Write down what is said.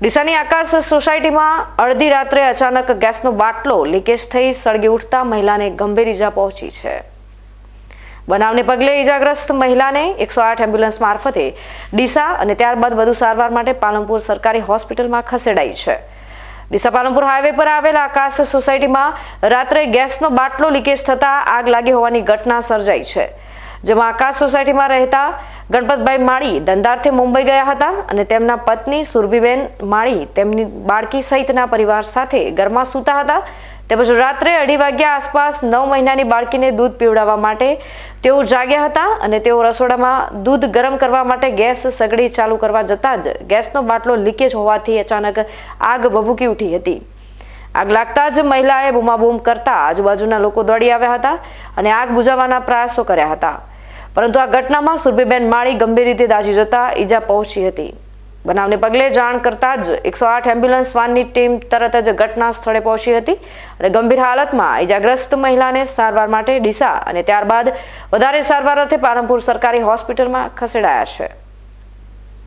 ડીસાની આકાશ સોસાયટીમાં અડધી રાત્રે અચાનક ગેસનો બાટલો લીકેજ થઈ સળગી ઉઠતા મહિલાને ગંભીર ઈજા પહોંચી છે. બનાવને પગલે ઈજાગ્રસ્ત મહિલાને એકસો આઠ એમ્બ્યુલન્સ મારફતે ડીસા અને ત્યારબાદ વધુ સારવાર માટે પાલનપુર સરકારી હોસ્પિટલમાં ખસેડાઈ છે. ડીસા પાલનપુર હાઈવે પર આવેલા આકાશ સોસાયટીમાં રાત્રે ગેસનો બાટલો લીકેજ થતાં આગ લાગી હોવાની ઘટના સર્જાઈ છે. જેમાં આકાશ સોસાયટીમાં રહેતા ગણપતભાઈ માળી ધંધાર્થે મુંબઈ ગયા હતા અને તેમના પત્ની સુરભીબેન માળી તેમની બાળકી સહિતના પરિવાર સાથે ઘરમાં સૂતા હતા. તેમજ રાત્રે અઢી વાગ્યા આસપાસ નવ મહિનાની બાળકીને દૂધ પીવડાવવા માટે તેઓ જાગ્યા હતા અને તેઓ રસોડામાં દૂધ ગરમ કરવા માટે ગેસ સગડી ચાલુ કરવા જતાં જ ગેસનો બાટલો લીકેજ હોવાથી અચાનક આગ ભભૂકી ઉઠી હતી. આગ લાગતા જ મહિલાએ બૂમાબૂમ કરતા આજુબાજુના લોકો દોડી આવ્યા હતા અને આગ બુઝાવવાના પ્રયાસો કર્યા હતા. પરંતુ આ ઘટનામાં સુરભીબેન માળી ગંભીર રીતે દાઝી જતા ઈજા પહોંચી હતી. બનાવને પગલે જાણ કરતા જ એકસો આઠ એમ્બ્યુલન્સ વાનની ટીમ તરત જ ઘટના સ્થળે પહોંચી હતી અને ગંભીર હાલતમાં ઈજાગ્રસ્ત મહિલાને સારવાર માટે ડીસા અને ત્યારબાદ વધારે સારવાર અર્થે પાલનપુર સરકારી હોસ્પિટલમાં ખસેડાયા છે.